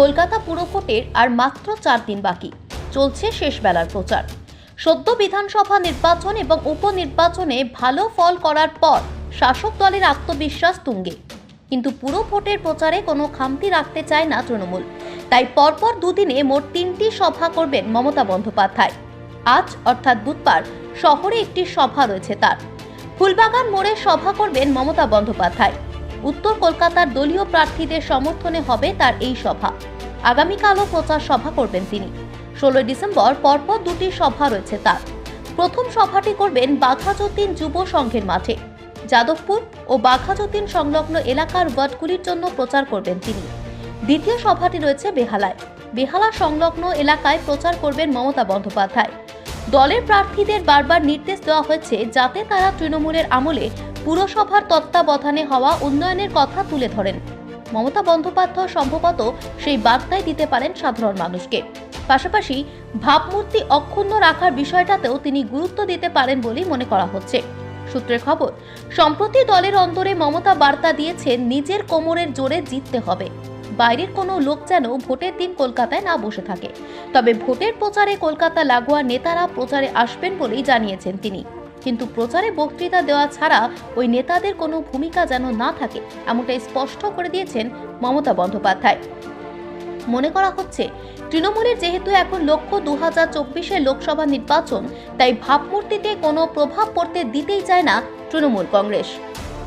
কলকাতা পুরভোটের আর মাত্র চার দিন বাকি। চলছে শেষ বেলার প্রচার। সদ্য বিধানসভা নির্বাচন এবং উপনির্বাচনে ভালো ফল করার পর শাসক দলের আত্মবিশ্বাস তুঙ্গে। কিন্তু পুরো ভোটের প্রচারে কোনো খামতি রাখতে চায় না তৃণমূল। তাই পরপর দুদিনে মোট তিনটি সভা করবেন মমতা বন্দ্যোপাধ্যায়। আজ অর্থাৎ বুধবার শহরে একটি সভা রয়েছে তার। ফুলবাগান মোড়ে সভা করবেন মমতা বন্দ্যোপাধ্যায়। উত্তর কলকাতার দলীয় প্রার্থীদের সমর্থনে হবে তার এই সভা। আগামীকালও প্রচার সভা করবেন তিনি। ষোলোই ডিসেম্বর পরপর দুটি সভা রয়েছে তার। প্রথম সভাটি করবেন বাঘাযতীন যুব সংঘের মাঠে। যাদবপুর ও বাঘাযতীন সংলগ্ন এলাকার ওয়ার্ডগুলির জন্য প্রচার করবেন তিনি। দ্বিতীয় সভাটি রয়েছে বেহালায়। বেহালা সংলগ্ন এলাকায় প্রচার করবেন মমতা বন্দ্যোপাধ্যায়। দলের প্রার্থীদের বারবার নির্দেশ দেওয়া হয়েছে যাতে তারা তৃণমূলের আমলে পুরসভার তত্ত্বাবধানে হওয়া উন্নয়নের কথা তুলে ধরেন। মমতা বন্দ্যোপাধ্যায় সম্ভবত সেই বার্তাই দিতে পারেন সাধারণ মানুষকে। পাশাপাশি ভাবমূর্তি অক্ষুণ্ণ রাখার বিষয়টাতেও তিনি গুরুত্ব দিতে পারেন বলেই মনে করা হচ্ছে। সূত্রের খবর, সম্প্রতি দলের অন্তরে মমতা বার্তা দিয়েছেন, নিজের কোমরের জোরে জিততে হবে। বাইরের কোনো লোক যেন ভোটের দিন কলকাতায় না বসে থাকে। তবে ভোটের প্রচারে কলকাতা লাগোয়া নেতারা প্রচারে আসবেন বলেই জানিয়েছেন তিনি। কিন্তু প্রচারে বক্তৃতা দেওয়া ছাড়া ওই নেতাদের কোনো ভূমিকা যেন না থাকে, এমনটাই স্পষ্ট করে দিয়েছেন মমতা বন্দ্যোপাধ্যায়। মনে করা হচ্ছে, তৃণমূলের যেহেতু এখন লক্ষ্য দু হাজার লোকসভা নির্বাচন, তাই ভাবমূর্তিতে কোনো প্রভাব পড়তে দিতেই চায় না তৃণমূল কংগ্রেস।